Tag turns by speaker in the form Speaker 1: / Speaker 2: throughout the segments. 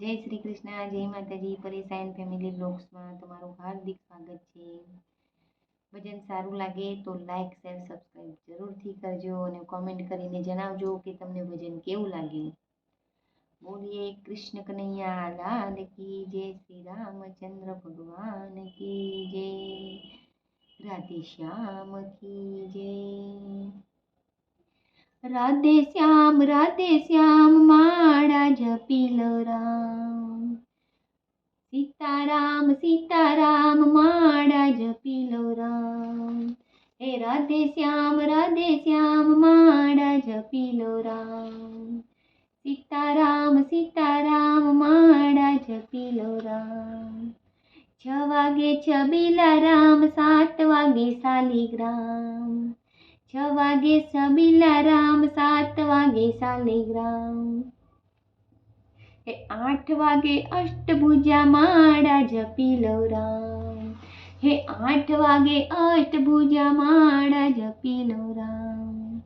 Speaker 1: જય શ્રી કૃષ્ણ, જય માતાજી. પરેશાન ફેમિલી બ્લોગ્સમાં તમારું હાર્દિક સ્વાગત છે. ભજન સારું લાગે તો લાઇક શેર સબસ્ક્રાઈબ જરૂરથી કરજો અને કોમેન્ટ કરીને જણાવજો કે તમને ભજન કેવું લાગ્યું. બોલીએ કૃષ્ણ કનૈયા, લાલ કી જય શ્રી રામચંદ્ર ભગવાન કી જય. રાધે શ્યામ કી જય. રાધે શ્યામ રાધે શ્યામ, માળા જપીલ રામ. સીતારામ સીતારામ, માળા જપીલ રામ. હે રાધે શ્યામ રાધે શ્યામ, માળા જપીલ રામ. સીતારામ સીતારામ, માળા જપીલ રામ. છ વાગે છબીલા રામ, સાત વાગે શાલિગ્રામ છ વાગે સબીલા રામ સાત વાગે શાલિગ્રામ એ આઠ વાગે અષ્ટભુજા માળા જપીલો રામ હે આઠ વાગે અષ્ટભુજા માળા જપીલો રામ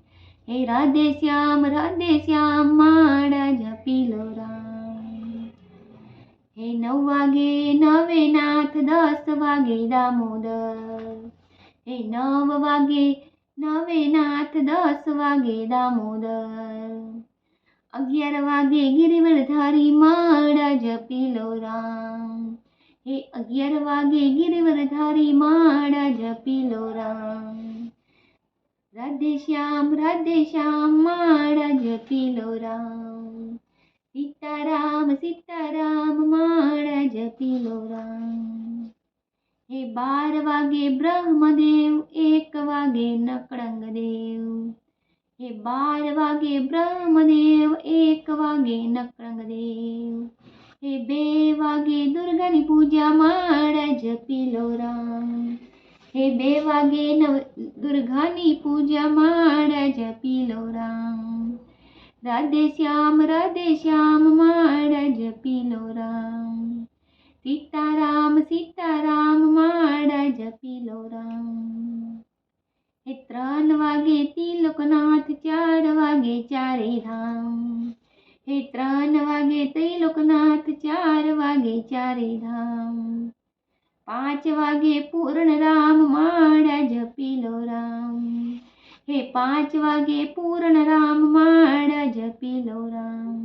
Speaker 1: હે રાધે શ્યામ રાધે શ્યામ માળા જપીલો રામ હે નવ વાગે નવે નાથ દસ વાગે દામોદર હે નવ વાગે નવે નાથ દસ વાગે દામોદર. અગિયાર વાગે ગિરિવરધારી માળા જપીલો રામ. હે, અગિયાર વાગે ગિરિવરધારી માળા જપીલો રામ. રાધે શ્યામ રાધે શ્યામ, માળા જપીલો રામ. સીતારામ સીતારામ, માળા જપીલો રામ. હે બાર વાગે બ્રહ્મદેવ એક વાગે નકળંગ દેવ હે બાર વાગે બ્રહ્મદેવ એક વાગે નકળંગ દેવ હે બે વાગે દુર્ગાની પૂજા માળા જપીલો રામ હે બે વાગે નવ દુર્ગાની પૂજા માળા જપીલો રામ રાધે શ્યામ રાધે શ્યામ માળા જપીલો ત્રણ વાગે ત્રિલોકનાથ ચાર વાગે ચારે ધામ હે ત્રણ વાગે ત્રિલોકનાથ ચાર વાગે ચારે ધામ પાંચ વાગે પૂર્ણ રામ માળા જપીલો રામ હે પાંચ વાગે પૂર્ણ રામ માળા જપીલો રામ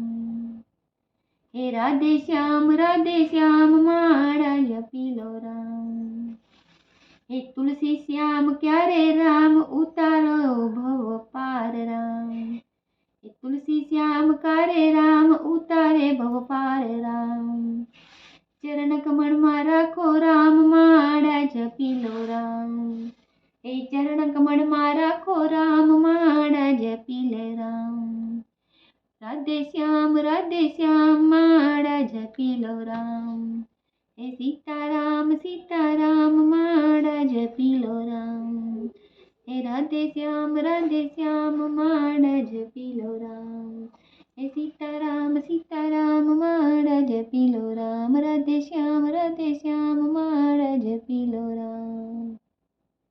Speaker 1: હે રાધે શ્યામ રાધે શ્યામ માળા જપીલો રામ હે તુલસી શ્યામ ક્યારે રામ ઉતારો ભવ પાર રામ હે તુલસી શ્યામ ક્યારે રામ ઉતારે ભવ પાર રામ ચરણ કમળમાં રાખો રામ માળા જપીલો રામ એ ચરણ કમળમાં રાખો રામ માળા જપીલે રામ રાધે શ્યામ રાધે શ્યામ માળા જપીલો રામ એ સીતારામ સીતારામ માળા જપીલો રામ હે રાધે શ્યામ રાધે શ્યામ માળા જપીલો રામ હે સીતારામ સીતારામ